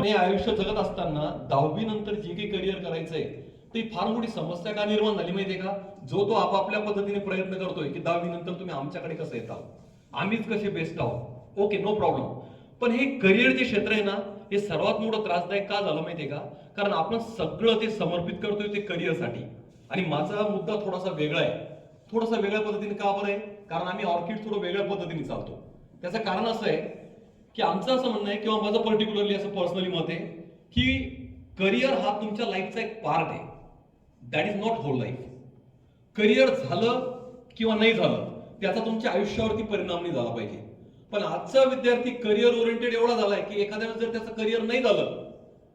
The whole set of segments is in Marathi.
पण हे आयुष्य जगत असताना दहावी नंतर जे काही करिअर करायचंय ती फार मोठी समस्या का निर्माण झाली माहितीये का? जो तो आपापल्या पद्धतीने प्रयत्न करतोय की दहावी नंतर तुम्ही आमच्याकडे कसं येत आहोत आम्हीच कसे बेस्ट आहोत? ओके नो प्रॉब्लेम पण हे करिअर जे क्षेत्र आहे ना हे सर्वात मोठं त्रासदायक का झालं माहितीये का? कारण आपण सगळं ते समर्पित करतोय ते करिअरसाठी आणि माझा मुद्दा थोडासा वेगळा आहे. थोडासा वेगळ्या पद्धतीने का बरं आहे? कारण आम्ही ऑर्किड थोडं वेगळ्या पद्धतीने चालतो. त्याचं कारण असं आहे की आमचं असं म्हणणं आहे किंवा माझं पर्टिक्युलरली असं पर्सनली मत आहे की करिअर हा तुमच्या लाईफचा एक पार्ट आहे. That is not whole life career झालं किंवा नाही झालं त्याचा तुमच्या आयुष्यावरती परिणाम नाही झाला पाहिजे. पण आजचा विद्यार्थी करिअर ओरिएंटेड एवढा झालाय की एखाद्या वेळेस जर त्याचं करिअर नाही झालं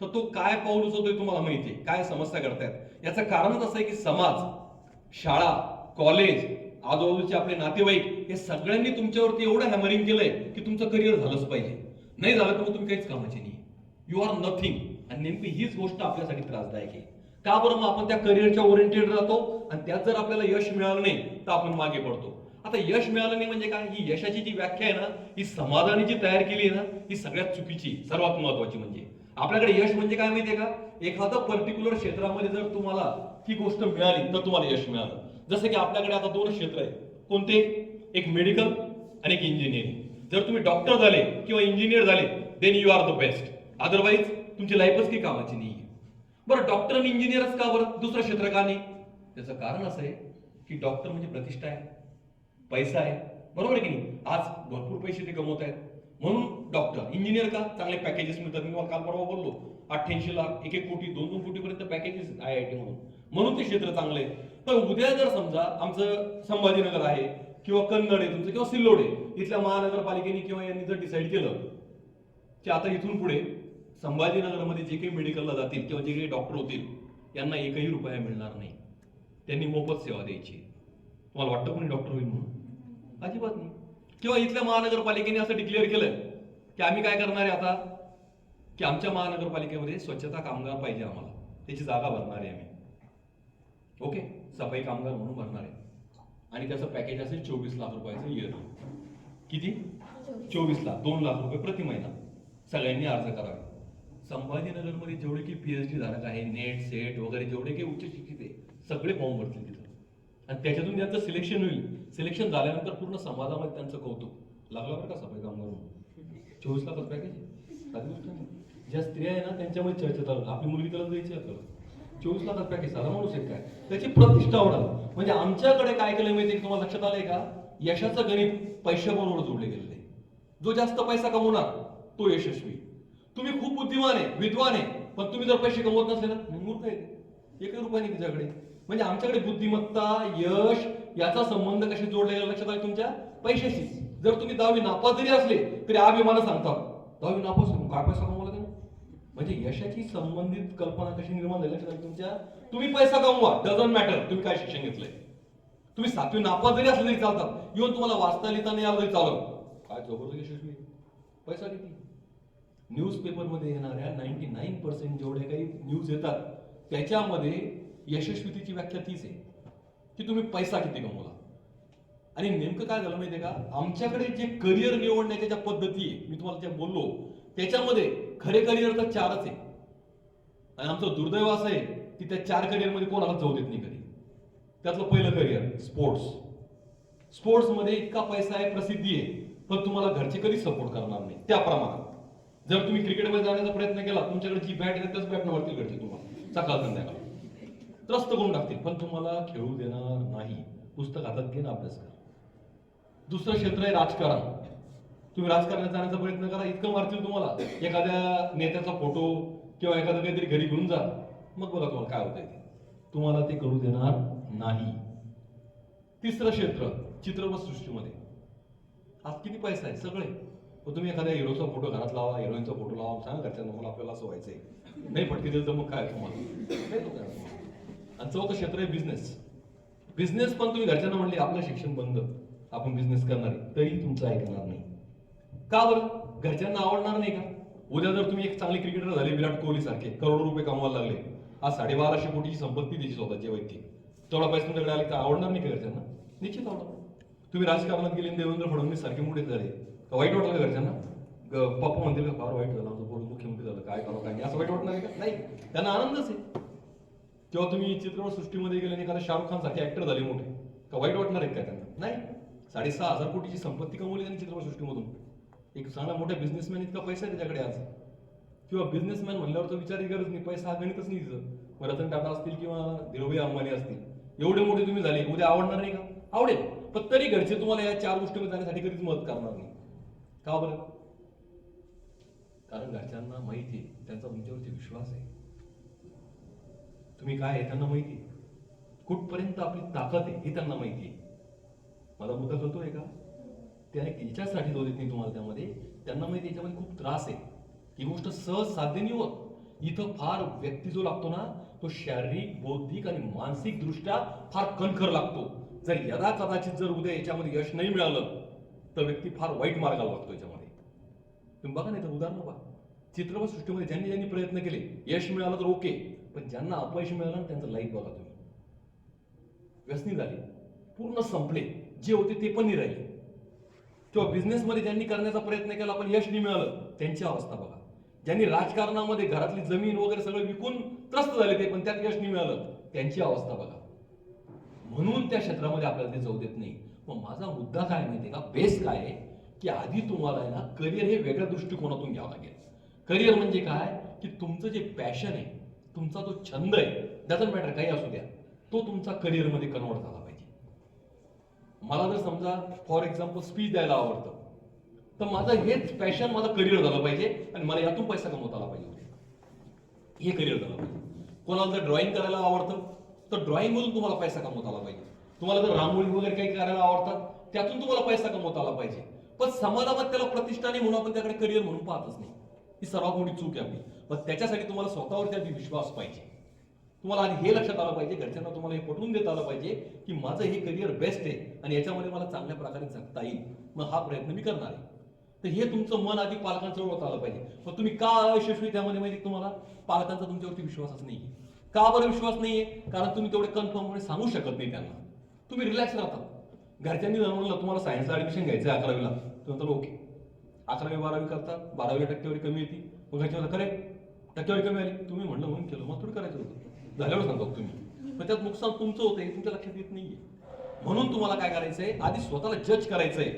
तर तो काय पाऊल उचलतोय तुम्हाला माहिती आहे. काय समस्या करतायत? याचं कारणच असं आहे की समाज शाळा कॉलेज आजूबाजूचे आपले नातेवाईक हे सगळ्यांनी तुमच्यावरती एवढं हॅमरिंग केलंय की तुमचं करिअर झालंच पाहिजे. नाही झालं तर मग तुम्ही काहीच कामाचे नाही. यू आर नथिंग आणि नेमकी हीच गोष्ट आपल्यासाठी त्रासदायक आहे. का बरं मग आपण त्या करिअरच्या ओरिएंटेड राहतो? आणि त्यात जर आपल्याला यश मिळालं नाही तर आपण मागे पडतो. आता यश मिळालं नाही म्हणजे काय? ही यशाची जी व्याख्या आहे ना ही समाजाने जी तयार केली आहे ना ही सगळ्यात चुकीची सर्वात महत्वाची म्हणजे. आपल्याकडे यश म्हणजे काय माहितीये का? एखादं पर्टिक्युलर क्षेत्रामध्ये जर तुम्हाला ती गोष्ट मिळाली तर तुम्हाला यश मिळालं. जसं की आपल्याकडे आता दोन क्षेत्र आहेत. कोणते? एक मेडिकल आणि एक इंजिनिअरिंग जर तुम्ही डॉक्टर झाले किंवा इंजिनियर झाले then you are the best otherwise तुमची लाईफच काही कामाची नाही बरं डॉक्टर आणि इंजिनियरच का बरं? दुसरं क्षेत्र का नाही? त्याचं कारण असं आहे की डॉक्टर म्हणजे प्रतिष्ठा आहे. पैसा आहे. बरोबर आहे की नाही? आज भरपूर पैसे ते कमवत आहेत. म्हणून डॉक्टर इंजिनियर का? चांगले पॅकेजेस मिळतात. मी काल परवा बोललो अठ्ठ्याऐंशी लाख एक एक कोटी दोन दोन कोटीपर्यंत पॅकेजेस आय आय टी म्हणून म्हणून ते क्षेत्र चांगलं आहे. पण उद्या जर समजा आमचं संभाजीनगर आहे किंवा कन्नड आहे तुमचं किंवा सिल्लोड आहे इथल्या महानगरपालिकेने किंवा यांनी जर डिसाईड केलं की आता इथून पुढे संभाजीनगरमध्ये जे काही मेडिकलला जातील किंवा जे काही डॉक्टर होतील यांना एकही रुपया मिळणार नाही. त्यांनी मोफत सेवा द्यायची. तुम्हाला वाटतं कोणी डॉक्टर होईल म्हणून? अजिबात नाही. किंवा इथल्या महानगरपालिकेने असं डिक्लेअर केलं की आम्ही काय करणार आहे आता? की आमच्या महानगरपालिकेमध्ये स्वच्छता कामगार पाहिजे आम्हाला. त्याची जागा भरणार आहे आम्ही. ओके सफाई कामगार म्हणून भरणार आहे. आणि त्याचं पॅकेज असेल चोवीस लाख रुपयाचं इयर किती? चोवीस. लाख दोन लाख रुपये प्रति महिना. सगळ्यांनी अर्ज करावे. संभाजीनगरमध्ये जेवढे की पीएचडी धारक आहे नेट सेट वगैरे जेवढे काही उच्च शिक्षित आहे सगळे फॉर्म भरतील तिथं. आणि त्याच्यातून त्यांचं सिलेक्शन होईल. सिलेक्शन झाल्यानंतर पूर्ण समाजामध्ये त्यांचं कौतुक. लागला बरं का सफाई कामगार म्हणून? चोवीस लाखाचं पॅकेज ज्या स्त्रिया आहे ना त्यांच्यामध्ये चर्चा चालू. आपली मुलगी त्याला जायची आपल्याला. चोवीस लाखात पॅकेज साधा माणूस एक काय त्याची प्रतिष्ठा होणार म्हणजे आमच्याकडे काय केलं माहिती तुम्हाला लक्षात आलंय का? यशाचं गणित पैशाबरोबर जोडले गेलेलं आहे. जो जास्त पैसा कमवणार तो यशस्वी. तुम्ही खूप बुद्धिमान आहे विद्वान आहे पण तुम्ही जर पैसे कमवत नसले ना मूर्ख आहे. एकही रुपया नाही तुझ्याकडे. म्हणजे आमच्याकडे बुद्धिमत्ता यश याचा संबंध कशी जोडले गेला लक्षात आले तुमच्या? पैशाशी जर तुम्ही दहावी नापास जरी असले तरी आम्ही मला सांगता दहावी नापास काय पैसा कमवला म्हणजे यशाची संबंधित कल्पना कशी निर्माण झाली लक्षात तुमच्या तुम्ही पैसा कमवा डझन मॅटर तुम्ही काय शिक्षण घेतलंय? तुम्ही सातवी नापास जरी असले तरी चालतात. येऊन तुम्हाला वाचता लिहिता नाही आलं तरी चालत. काय जबरदस्त यशस्वी पैसा किती? न्यूज पेपरमध्ये येणाऱ्या नाईन्टी नाईन पर्सेंट जेवढे काही न्यूज येतात त्याच्यामध्ये यशस्वीतेची व्याख्या तीच आहे की तुम्ही पैसा किती कमवला. आणि नेमकं काय झालं माहितीये का? आमच्याकडे जे करिअर निवडण्याच्या ज्या पद्धती आहे मी तुम्हाला ज्या बोललो त्याच्यामध्ये खरे करिअर तर चारच आहे. आणि आमचं दुर्दैव असं आहे की त्या चार करिअरमध्ये कोणाला जाऊ देत नाही कधी. त्यातलं पहिलं करिअर स्पोर्ट्स. स्पोर्ट्समध्ये इतका पैसा आहे प्रसिद्धी आहे पण तुम्हाला घरचे कधीच सपोर्ट करणार नाही. त्या प्रमाणात. जर तुम्ही क्रिकेटमध्ये जाण्याचा प्रयत्न केला तुमच्याकडे जी बॅट येते त्याच बॅटनं वरतील घरचे तुम्हाला. सकाळ संध्याकाळ. त्रस्त करून टाकतील पण तुम्हाला खेळू देणार नाही. पुस्तक हातात घेणं अभ्यास करा. दुसरं क्षेत्र आहे राजकारण. तुम्ही राजकारणात जाण्याचा प्रयत्न करा. इतकं मारतील तुम्हाला. एखाद्या नेत्याचा फोटो किंवा एखादं काहीतरी घरी घेऊन जा. मग बघा तुम्हाला काय होतंय ते. तुम्हाला ते करू देणार नाही. तिसरं क्षेत्र चित्रपट सृष्टीमध्ये. आज किती पैसा आहे? सगळे. मग तुम्ही एखाद्या हिरोचा फोटो घरात लावा हिरोईनचा फोटो लावा. सांगा घरच्या मला आपल्याला असं व्हायचंय. नाही पटकी दिलं तर मग काय तुम्हाला? नाही आणि चौथं क्षेत्र आहे बिझनेस बिझनेस पण तुम्ही घरच्यांना म्हणले आपलं शिक्षण बंद. आपण बिझनेस करणार तरी तुमचं ऐकणार नाही. का बरं? घरच्यांना आवडणार नाही का? उद्या जर तुम्ही एक चांगले क्रिकेटर झाले विराट कोहली सारखे करोडो रुपये कमवायला लागले आज साडेबाराशे कोटीची संपत्ती त्याची स्वतःची वैयक्तिक. तेवढा पैसा तुमच्याकडे आले तर आवडणार नाही का घरच्यांना? निश्चित आवडणार. तुम्ही राजकारणात गेले देवेंद्र फडणवीस सारखे मोठे झाले. का वाईट वाटलं घरच्यांना? ग- पप्पा म्हणतील का फार वाईट झालं आमचं पोरं मुख्यमंत्री झालं काय करावं काय असं वाईट वाटणार का? नाही. त्यांना आनंदच आहे. किंवा तुम्ही चित्रपट सृष्टीमध्ये गेले आणि एखाद्या शाहरुख खान सारखे ऍक्टर झाले मोठे का वाईट वाटणार आहेत काय त्यांना? नाही. साडेसहा हजार कोटीची संपत्ती कमवली त्यांनी चित्रपट सृष्टीमधून. एक चांगला मोठा बिझनेसमॅन इतका पैसा आहे त्याच्याकडे आज. किंवा बिझनेसमॅन म्हणल्यावर तर विचारही गरज नाही पैसा हा गणितच नाही तिथं रतन टाटा असतील किंवा धीरूभाई अंबानी असतील. एवढे मोठे तुम्ही झाले उद्या आवडणार नाही का? आवडेल. पण तरी घरचे तुम्हाला या चार गोष्टीमध्ये जाण्यासाठी कधीच मदत करणार नाही. का बरं? कारण घरच्यांना माहिती आहे त्यांचा तुमच्यावरती विश्वास आहे. तुम्ही काय आहे त्यांना माहिती आहे? कुठपर्यंत आपली ताकद आहे हे त्यांना माहिती आहे. माझा मुद्दा कळतोय का? त्या याच्यासाठी जो देत तुम्हाला त्यामध्ये त्यांना माहिती त्याच्यामध्ये याच्यामध्ये खूप त्रास आहे. ही गोष्ट सहज साध्य नाही होत. इथं फार व्यक्ती जो लागतो ना तो शारीरिक बौद्धिक आणि मानसिक दृष्ट्या फार कणखर लागतो. जर यदा कदाचित जर उद्या याच्यामध्ये यश नाही मिळालं तर व्यक्ती फार वाईट मार्गाला लागतो याच्यामध्ये. तुम्ही बघा नाही तर उदाहरण बघा. चित्रपट सृष्टीमध्ये ज्यांनी ज्यांनी प्रयत्न केले यश मिळालं तर ओके पण ज्यांना अपयश मिळालं ना त्यांचं लाईफ बघा तुम्ही. व्यसनी झाले. पूर्ण संपले. जे होते ते पण नाही राहिले. किंवा बिझनेसमध्ये ज्यांनी करण्याचा प्रयत्न केला पण यश नाही मिळालं त्यांची अवस्था बघा. ज्यांनी राजकारणामध्ये घरातली जमीन वगैरे सगळं विकून त्रस्त झाले ते पण त्यात यश नाही मिळालं त्यांची अवस्था बघा. म्हणून त्या क्षेत्रामध्ये आपल्याला ते जाऊ देत नाही. मग माझा मुद्दा काय माहिती माहितीये का? बेस काय आहे? की आधी तुम्हाला आहे ना करिअर हे वेगळ्या दृष्टिकोनातून घ्यावं लागेल. करिअर म्हणजे काय? की तुमचं जे पॅशन आहे तुमचा जो छंद आहे डझंट मॅटर काही असू द्या तो तुमचा करिअरमध्ये कन्वर्ट झाला. मला जर समजा फॉर एक्झाम्पल स्पीच द्यायला आवडतं तर माझं हेच पॅशन माझं करिअर झालं पाहिजे आणि मला यातून पैसा कमवता आला पाहिजे. हे करिअर झालं पाहिजे. कोणाला जर ड्रॉइंग करायला आवडतं तर ड्रॉईंगमधून तुम्हाला पैसा कमवता आला पाहिजे. तुम्हाला जर रांगोळी वगैरे काही करायला आवडतात त्यातून तुम्हाला पैसा कमवता आला पाहिजे. पण समाजामध्ये त्याला प्रतिष्ठा नाही म्हणून आपण त्याकडे करिअर म्हणून पाहतच नाही. ही सर्वात मोठी चूक आहे आपली. पण त्याच्यासाठी तुम्हाला स्वतःवर त्याची विश्वास पाहिजे. तुम्हाला आधी हे लक्षात आलं पाहिजे घरच्यांना तुम्हाला हे पटवून देत आलं पाहिजे की माझं हे करिअर बेस्ट आहे आणि याच्यामध्ये मला चांगल्या प्रकारे जगता येईल. मग हा प्रयत्न मी करणार आहे. तर हे तुमचं मन आधी पालकांचं ओळख आलं पाहिजे. मग तुम्ही का अयशस्वी त्यामध्ये माहिती तुम्हाला? पालकांचा तुमच्यावरती विश्वासच नाही का बरं विश्वास नाहीये? कारण तुम्ही तेवढे कन्फर्मपणे सांगू शकत नाही त्यांना. तुम्ही रिलॅक्स राहतात घरच्यांनी जाणवलं म्हणलं तुम्हाला सायन्सला ऍडमिशन घ्यायचं आहे अकरावीला. तुम्ही ओके. अकरावी बारावी करता बारावीला टक्केवारी कमी येते. मग घरच्या म्हणतात टक्केवारी कमी आली. तुम्ही म्हणलं म्हणून केलं. मग थोडी करायचं होतं. झाल्यावर सांगतो तुम्ही. पण त्यात नुकसान तुमचं होतं हे तुमच्या लक्षात येत नाहीये. म्हणून तुम्हाला काय करायचंय? आधी स्वतःला जज करायचंय.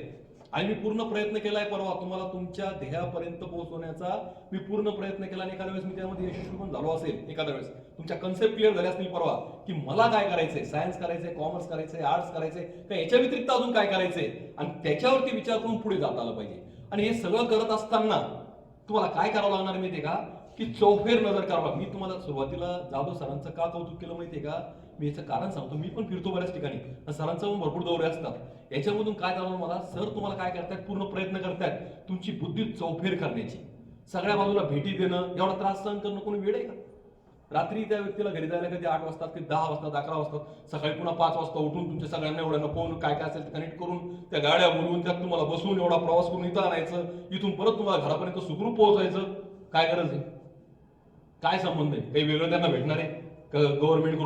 आणि मी पूर्ण प्रयत्न केलाय परवा तुम्हाला तुमच्या ध्येयापर्यंत पोहोचवण्याचा मी पूर्ण प्रयत्न केला आणि एखाद्या वेळेस मी त्यामध्ये यशस्वी पण झालो असेल एखाद्या वेळेस. तुमच्या कन्सेप्ट क्लिअर झाल्या असतील परवा की मला काय करायचंय? सायन्स करायचंय कॉमर्स करायचंय आर्ट्स करायचंय का याच्या व्यतिरिक्त अजून काय करायचंय? आणि त्याच्यावरती विचार करून पुढे जात आलं पाहिजे. आणि हे सगळं करत असताना तुम्हाला काय करावं लागणार माहिती का? की चौफेर नजर करावं मी तुम्हाला सुरुवातीला जाधव सरांचं का कौतुक केलं माहितीये का? मी याचं कारण सांगतो. मी पण फिरतो बऱ्याच ठिकाणी. सरांचा पण भरपूर दौरे असतात. याच्यामधून काय जाणवलं मला? सर तुम्हाला काय करतायत? पूर्ण प्रयत्न करतायत तुमची बुद्धी चौफेर करण्याची. सगळ्या बाजूला भेटी देणं एवढा त्रास सहन करणं कोणी वेळ आहे का? रात्री त्या व्यक्तीला घरी जायला कधी आठ वाजतात कधी दहा वाजतात अकरा वाजतात. सकाळी पुन्हा पाच वाजता उठून तुमच्या सगळ्यांना एवढ्या फोन काय काय असेल कनेक्ट करून त्या गाड्या बोलवून त्यात तुम्हाला बसून एवढा प्रवास करून इथं आणायचं. इथून परत तुम्हाला घरापर्यंत सुखरूप पोहोचायचं. काय गरज आहे? काय संबंध आहे? काही वेगळं त्यांना भेटणार आहे? का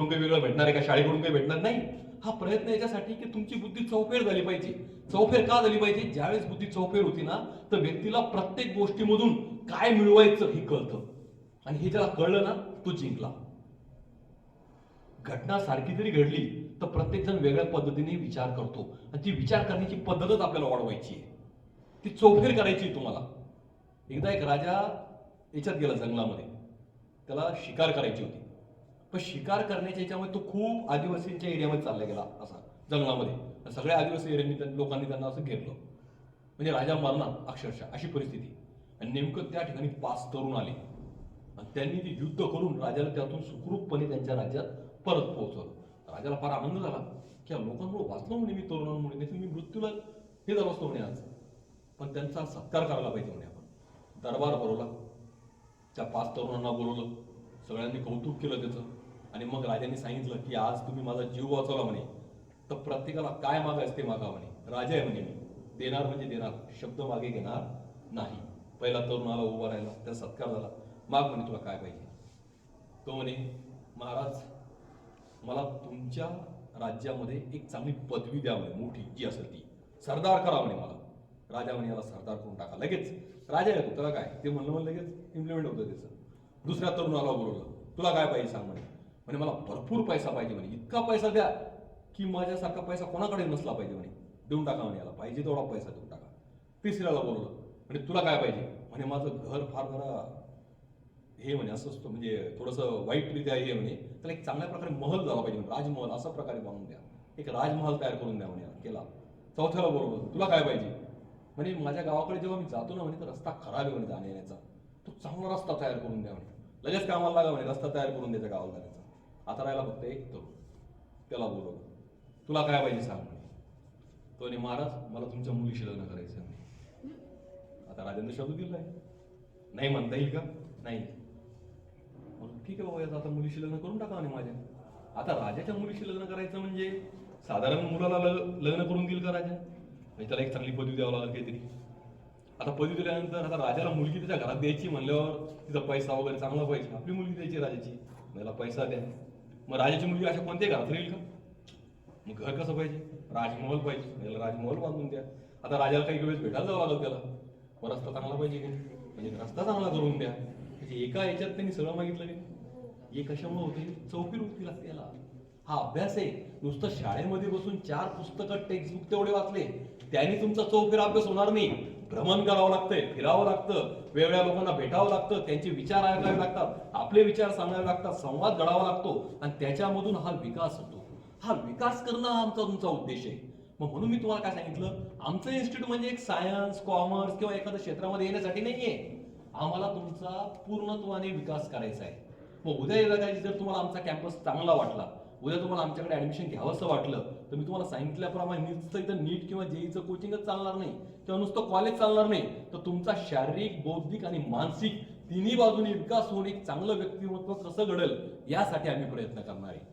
काही वेगळं भेटणार आहे? का शाळेकडून काही भेटणार नाही? हा प्रयत्न याच्यासाठी की तुमची बुद्धी चौफेर झाली पाहिजे. चौफेर का झाली पाहिजे? ज्यावेळेस बुद्धी चौफेर होती ना तर व्यक्तीला प्रत्येक गोष्टीमधून काय मिळवायचं हे कळतं. आणि हे ज्याला कळलं ना तो जिंकला. घटना सारखी जरी घडली तर प्रत्येक जण वेगळ्या पद्धतीने विचार करतो. आणि ती विचार करण्याची पद्धतच आपल्याला वाढवायची आहे. ती चौफेर करायची तुम्हाला. एकदा एक राजा याच्यात गेला जंगलामध्ये. त्याला शिकार करायची होती. पण शिकार करण्याच्या याच्यामुळे तो खूप आदिवासींच्या एरियामध्ये चालला गेला असा जंगलामध्ये. सगळ्या आदिवासी एरियांनी त्या- लोकांनी त्यांना असं घेरलं. म्हणजे राजा मरणार अक्षरशः अशी परिस्थिती. आणि नेमकं त्या ठिकाणी पाच तरुण आले. आणि त्यांनी ते युद्ध करून राजाला त्यातून सुखरूपपणे त्यांच्या राज्यात परत पोहोचवलं. राजाला फार आनंद झाला की या लोकांमुळे वाचलो म्हणे मी तरुणांमुळे नाही तर मी मृत्यूला हे झालो असतो म्हणे आज. पण त्यांचा सत्कार करायला पाहिजे म्हणे आपण. दरबार भरवला. त्या पाच तरुणांना बोलवलं. सगळ्यांनी कौतुक केलं त्याचं. आणि मग राजांनी सांगितलं की आज तुम्ही माझा जीव वाचवला म्हणे. तर प्रत्येकाला काय मागायचं ते मागा म्हणे. राजा आहे म्हणे मी. देणार म्हणजे देणार. शब्द मागे घेणार नाही. पहिला तरुणाला उभा राहिला. त्याचा सत्कार झाला. माग म्हणे तुला काय पाहिजे? तो म्हणे महाराज मला तुमच्या राज्यामध्ये एक चांगली पदवी द्या म्हणे. मोठी जी असेल ती. सरदार करा म्हणे मला. राजा म्हणे याला सरदार करून टाका. लगेच राजा येतो त्याला काय? ते म्हणलं म्हणलं लगेच इम्प्लिमेंट होतं त्याचं. दुसऱ्या तरुणाला बोलवलं. तुला काय पाहिजे सांग म्हणे. म्हणे मला भरपूर पैसा पाहिजे म्हणे. इतका पैसा द्या की माझ्यासारखा पैसा कोणाकडे नसला पाहिजे म्हणे. देऊन टाका म्हणे याला. पाहिजे तेवढा पैसा देऊन टाका. तिसऱ्याला बोलवलं. म्हणे तुला काय पाहिजे? म्हणे माझं घर फार जरा हे म्हणे असं असतं. म्हणजे थोडंसं वाईटरित्या हे म्हणे. त्याला एक चांगल्या प्रकारे महल झाला पाहिजे राजमहल असा प्रकारे बांधून द्या. एक राजमहल तयार करून द्या म्हणे केला. चौथ्याला बरोबर तुला काय पाहिजे? म्हणे माझ्या गावाकडे जेव्हा मी जातो ना म्हणे तर रस्ता खराब आहे म्हणे जाण्या येण्याचा. तो चांगला रस्ता तयार करून द्या म्हणे. लगेच कामाला लागा म्हणे रस्ता तयार करून द्यायचा गावाला जाण्याचा. आता राहिला फक्त एक तरुण. त्याला बोलव तुला काय पाहिजे सांग म्हणे. तो म्हणे महाराज मला तुमच्या मुलीशी लग्न करायचं म्हणे. आता राजेंद्र शब्द दिलाय नाही म्हणता येईल का? नाही. ठीक आहे बाबा याचं आता मुलीशी लग्न करून टाका म्हणे माझ्या. आता राजाच्या मुलीशी लग्न करायचं म्हणजे साधारण मुलाला लग्न करून देईल का राजा? म्हणजे त्याला एक चांगली पदवी द्यावं लागेल काहीतरी. आता पदवी दिल्यानंतर आता राजाला मुलगी त्याच्या घरात द्यायची म्हणल्यावर तिचा पैसा वगैरे चांगला पाहिजे. आपली मुलगी द्यायची राजाची. मला पैसा द्या. मग राजाची मुलगी अशा कोणत्याही घरात राहील का? मग घर कसं पाहिजे? राजमहल पाहिजे. त्याला राजमहल बांधून द्या. आता राजाला काही वेळेस भेटायला जावं लागेल त्याला. मग रस्ता चांगला पाहिजे की? म्हणजे रस्ता चांगला करून द्या. म्हणजे एका याच्यात त्यांनी सगळं मागितलं की? हे कशामुळे होते. चौकी वृत्ती लागते याला हा अभ्यास आहे. नुसतं शाळेमध्ये बसून चार पुस्तकं टेक्स्टबुक तेवढे वाचले. त्याने तुमचा चौफेर अभ्यास होणार नाही. भ्रमण करावं लागतंय फिरावं लागतं. वेगवेगळ्या लोकांना भेटावं लागतं. त्यांचे विचार ऐकावे लागतात. आपले विचार सांगावे लागतात. संवाद घडावा लागतो. आणि त्याच्यामधून हा विकास होतो. हा विकास करणं हा आमचा तुमचा उद्देश आहे. मग म्हणून मी तुम्हाला काय सांगितलं? आमचं इन्स्टिट्यूट म्हणजे एक सायन्स कॉमर्स किंवा एखाद्या क्षेत्रामध्ये येण्यासाठी नाहीये. आम्हाला तुमचा पूर्णत्वाने विकास करायचा आहे. मग उद्या येण्याची जर तुम्हाला आमचा कॅम्पस चांगला वाटला उद्या तुम्हाला आमच्याकडे ऍडमिशन घ्यावंसं वाटलं तर मी तुम्हाला सांगितल्याप्रमाणे नुसतं इथं नीट किंवा जेईचं कोचिंगच चालणार नाही किंवा नुसतं कॉलेज चालणार नाही तर तुमचा शारीरिक बौद्धिक आणि मानसिक तिन्ही बाजूने विकास होऊन एक चांगलं व्यक्तिमत्व कसं घडेल यासाठी आम्ही प्रयत्न करणार आहे.